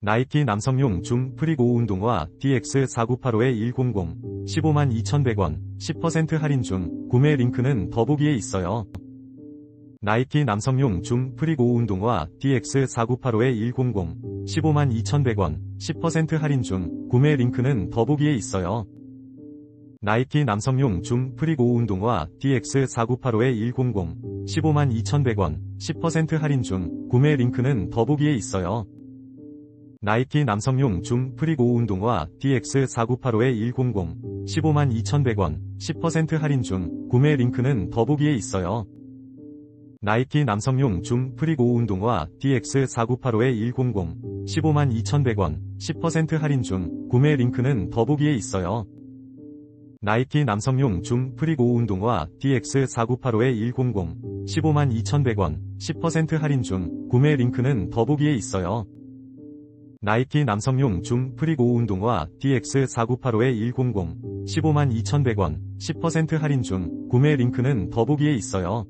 나이키 남성용 줌 프리고 운동화 DX4985-100 152,100원 10% 할인 중 구매 링크는 더보기에 있어요. 나이키 남성용 줌 프리고 운동화 DX4985-100 152,100원 10% 할인 중 구매 링크는 더보기에 있어요. 나이키 남성용 줌 프리고 운동화 DX4985-100 152,100원 10% 할인 중 구매 링크는 더보기에 있어요. 나이키 남성용 줌 프리고 운동화 DX4985-100 152,100원 10% 할인 중 구매 링크는 더보기에 있어요. 나이키 남성용 줌 프리고 운동화 DX4985-100 152,100원 10% 할인 중 구매 링크는 더보기에 있어요. 나이키 남성용 줌 프리고 운동화 DX4985-100 152,100원 10% 할인 중 구매 링크는 더보기에 있어요. 나이키 남성용 줌 프리고 운동화 DX4985-100 152,100원 10% 할인 중 구매 링크는 더보기에 있어요.